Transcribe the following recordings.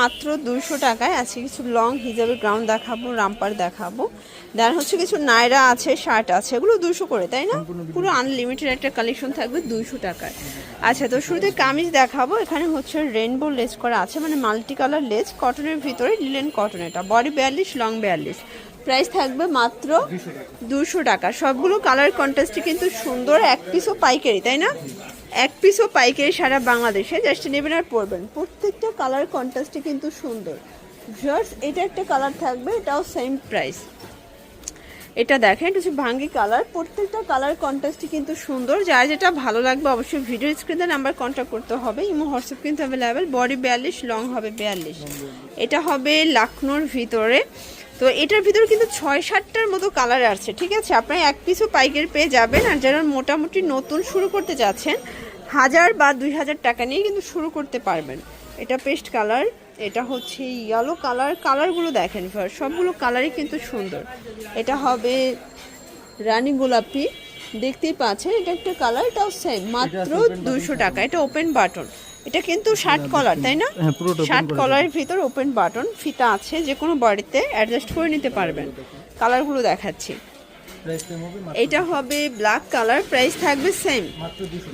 মাত্র দুশো টাকায় আছে কিছু লং হিজাবে গ্রাউন্ড দেখাবো রামপার দেখাবো। দেন হচ্ছে কিছু নায়রা আছে শার্ট আছে, এগুলো দুশো করে, তাই না? পুরো আনলিমিটেড একটা কালেকশন থাকবে দুশো টাকায়। আচ্ছা তো শুরুতে কামিজ দেখাবো, এখানে হচ্ছে রেনবো লেস করা আছে মানে মাল্টি কালার লেস কটনের ভিতরে লিলেন কটন এটা। বডি বিয়াল্লিশ লং বিয়াল্লিশ। প্রাইস থাকবে মাত্র দুশো টাকা। সবগুলো কালার কন্ট্রাস্টই কিন্তু সুন্দর, এক পিসও পাইকারি, তাই না? এক পিসও পাইকারি সারা বাংলাদেশে জাস্ট নেবেন আর পরবেন। প্রত্যেকটা কালার কন্ট্রাস্টই কিন্তু সুন্দর। জাস্ট এটা একটা কালার থাকবে, এটাও সেম প্রাইস এটা দেখেন, এটা হচ্ছে ভাঙ্গি কালার প্রত্যেকটা কালার কন্ট্রাস্টই কিন্তু সুন্দর। যার যেটা ভালো লাগবে অবশ্যই ভিডিও স্ক্রিনে নাম্বার কন্ট্যাক্ট করতে হবে। ইমো হোয়াটসঅ্যাপ কিন্তু অ্যাভেলেবেল বডি বিয়াল্লিশ লং হবে বিয়াল্লিশ। এটা হবে লাখনোর ভিতরে। তো এটার ভিতরে কিন্তু ছয় সাতটার মতো কালার আছে ঠিক আছে? আপনার এক পিসও পাইকারি পেয়ে যাবেন আর যারা মোটামুটি নতুন শুরু করতে যাচ্ছেন হাজার বা দুই হাজার টাকা নিয়ে কিন্তু শুরু করতে পারবেন। এটা পেস্ট কালার এটা হচ্ছে ইয়েলো কালার কালারগুলো দেখেন এবার সবগুলো কালারই কিন্তু সুন্দর। এটা হবে রানী গোলাপি দেখতেই পাচ্ছেন এটা একটা কালার এটাও সেম মাত্র দুশো টাকা এটা ওপেন বাটন এটা কিন্তু শার্ট কলার তাই না? হ্যাঁ, শার্ট কলারের ভিতর ওপেন বাটন ফিতা আছে যে কোনো বডিতে অ্যাডজাস্ট করে নিতে পারবেন। কালারগুলো দেখাচ্ছি। এটা হবে ব্ল্যাক কালার প্রাইস থাকবে সেম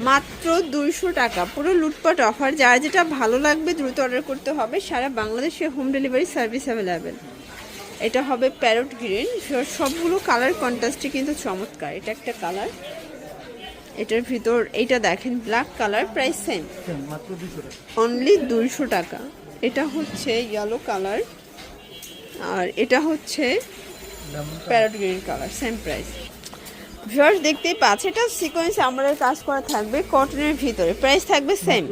মাত্র দুইশো টাকা। পুরো লুটপাট অফার যার যেটা ভালো লাগবে দ্রুত অর্ডার করতে হবে। সারা বাংলাদেশে হোম ডেলিভারি সার্ভিস অ্যাভেলেবেল এটা হবে প্যারট গ্রিন সবগুলো কালার কন্ট্রাস্টই কিন্তু চমৎকার। এটা একটা কালার এটার ভিতর এটা দেখেন black colour price same only দুইশো টাকা। এটা হচ্ছে ইয়েলো কালার আর এটা হচ্ছে parrot green colour same price viewers দেখতেই পাচ্ছে, এটা সিকোয়েন্স আমরার কাজ করা থাকবে কটনের ভিতরে। প্রাইস থাকবে সেম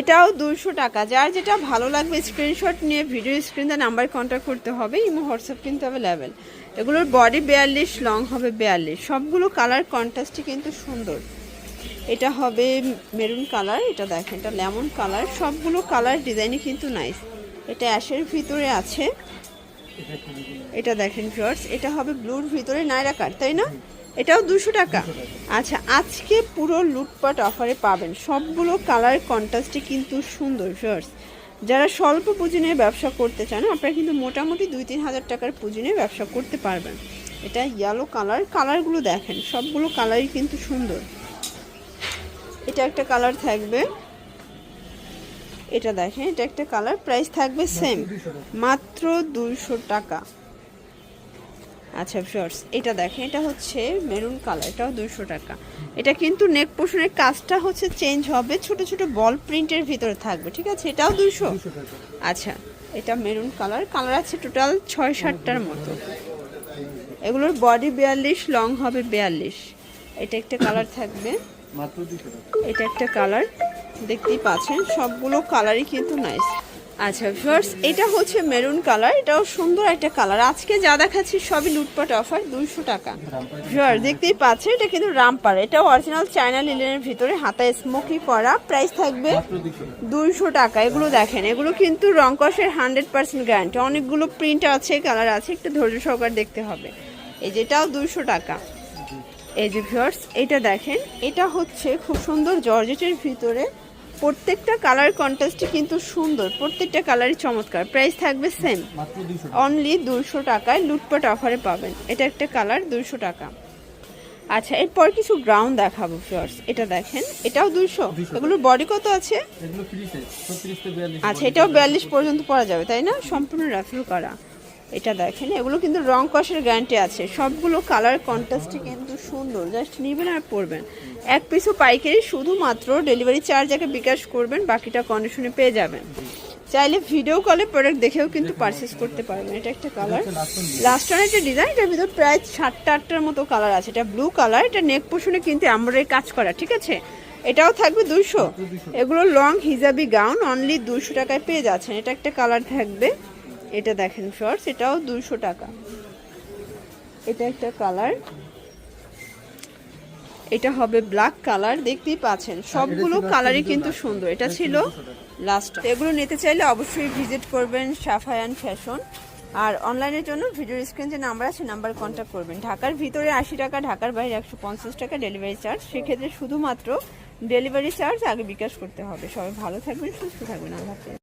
এটাও দুশো টাকা। যার যেটা ভালো লাগবে স্ক্রিনশট নিয়ে ভিডিও স্ক্রিনে নাম্বার কন্ট্যাক্ট করতে হবে, ইমো, হোয়াটসঅ্যাপ কিন্তু অ্যাভেলেবেল এগুলোর বডি বিয়াল্লিশ লং হবে বিয়াল্লিশ। সবগুলো কালার কন্ট্রাস্টই কিন্তু সুন্দর। এটা হবে মেরুন কালার এটা দেখেন, এটা লেমন কালার সবগুলো কালার ডিজাইনই কিন্তু নাইস এটা অ্যাশের ভিতরে আছে। এটা দেখেন ভিউয়ার্স এটা হবে ব্লুর ভিতরে নাইরা কাট তাই না? এটাও দুশো টাকা। আচ্ছা আজকে পুরো লুটপাট অফারে পাবেন। সবগুলো কালার কন্ট্রাস্টই কিন্তু সুন্দর ভিউয়ার্স যারা স্বল্প পুঁজি নিয়ে ব্যবসা করতে চান, আপনারা কিন্তু মোটামুটি দুই তিন হাজার টাকার পুঁজি নিয়ে ব্যবসা করতে পারবেন। এটা ইয়েলো কালার কালারগুলো দেখেন, সবগুলো কালারই কিন্তু সুন্দর। এটা একটা কালার থাকবে। এটা দেখেন এটা একটা কালার প্রাইস থাকবে সেম মাত্র দুইশো টাকা। আচ্ছা শর্টস এটা দেখেন এটা হচ্ছে মেরুন কালার এটাও দুইশো টাকা। এটা কিন্তু নেক পোষণের কাজটা হচ্ছে চেঞ্জ হবে ছোট ছোট বল প্রিন্টের ভিতরে থাকবে ঠিক আছে? এটাও দুইশো। আচ্ছা এটা মেরুন কালার কালার আছে টোটাল ছয় সাতটার মতো। এগুলোর বডি বিয়াল্লিশ লং হবে বিয়াল্লিশ। এটা একটা কালার থাকবে। মাত্র দুশো টাকা। এটা একটা কালার দেখতেই পাচ্ছেন, সবগুলো কালারই কিন্তু নাইস আচ্ছা ভিউয়ার্স এটা হচ্ছে মেরুন কালার এটাও সুন্দর একটা কালার আজকে যা দেখাচ্ছি সবই লুটপাট অফার দুইশো টাকা। ভিউয়ার দেখতেই পাচ্ছেন, এটা কিন্তু রামপার এটা অরিজিনাল চায়না লিলেনের ভিতরে হাতায় স্মোকি করা প্রাইস থাকবে দুইশো টাকা। এগুলো দেখেন, এগুলো কিন্তু রংকসের হান্ড্রেড পার্সেন্ট গ্যারান্টি অনেকগুলো প্রিন্ট আছে কালার আছে, একটু ধৈর্য সহকার দেখতে হবে। এই যেটাও দুইশো টাকা। এই যে ভিউয়ার্স এটা দেখেন, এটা হচ্ছে খুব সুন্দর জর্জেটের ভিতরে প্রত্যেকটা কালার কন্ট্রাস্টই কিন্তু সুন্দর প্রত্যেকটা কালারই চমৎকার। প্রাইস থাকবে সেম অনলি দুশো টাকায় লুটপাট অফারে পাবেন। এটা একটা কালার দুশো টাকা। আচ্ছা এরপর কিছু গ্রাউন্ড দেখাবো ফিওর্স এটা দেখেন এটাও দুশো এগুলোর বডি কত আছে? আচ্ছা এটাও বিয়াল্লিশ পর্যন্ত পরা যাবে তাই না? সম্পূর্ণ রাফিল করা। এটা দেখেন এগুলো কিন্তু রং কষের গ্যারান্টি আছে। সবগুলো কালার কন্ট্রাস্টই কিন্তু সুন্দর। জাস্ট নেবেন আর পরবেন। এক পিসও পাইকারি শুধুমাত্র ডেলিভারি চার্জ আগে বিকাশ করবেন বাকিটা কন্ডিশনে পেয়ে যাবেন। চাইলে ভিডিও কলে প্রোডাক্ট দেখেও কিন্তু পারচেস করতে পারবেন। এটা একটা কালার লাস্ট ওয়ান একটা ডিজাইন এটার ভিতর প্রায় সাতটা আটটার মতো কালার আছে। এটা ব্লু কালার এটা নেক পোষণে কিন্তু আমরাই কাজ করা ঠিক আছে? এটাও থাকবে দুশো এগুলো লং হিজাবি গাউন অনলি দুশো টাকায় পেয়ে যাচ্ছেন। এটা একটা কালার থাকবে। এটা দেখেন শর্টস এটাও দুশো টাকা। এটা একটা কালার এটা হবে ব্ল্যাক কালার দেখতেই পাচ্ছেন। সবগুলো কালারই কিন্তু সুন্দর। এটা ছিল লাস্ট এগুলো নিতে চাইলে অবশ্যই ভিজিট করবেন সাফায়ান ফ্যাশন আর অনলাইনের জন্য ভিডিও স্ক্রিন যে নাম্বার আছে নাম্বার কন্ট্যাক্ট করবেন। ঢাকার ভিতরে আশি টাকা ঢাকার বাইরে একশো পঞ্চাশ টাকা ডেলিভারি চার্জ সেক্ষেত্রে শুধুমাত্র ডেলিভারি চার্জ আগে বিকাশ করতে হবে। সবাই ভালো থাকবেন সুস্থ থাকবেন। আল্লাহ হাফেজ।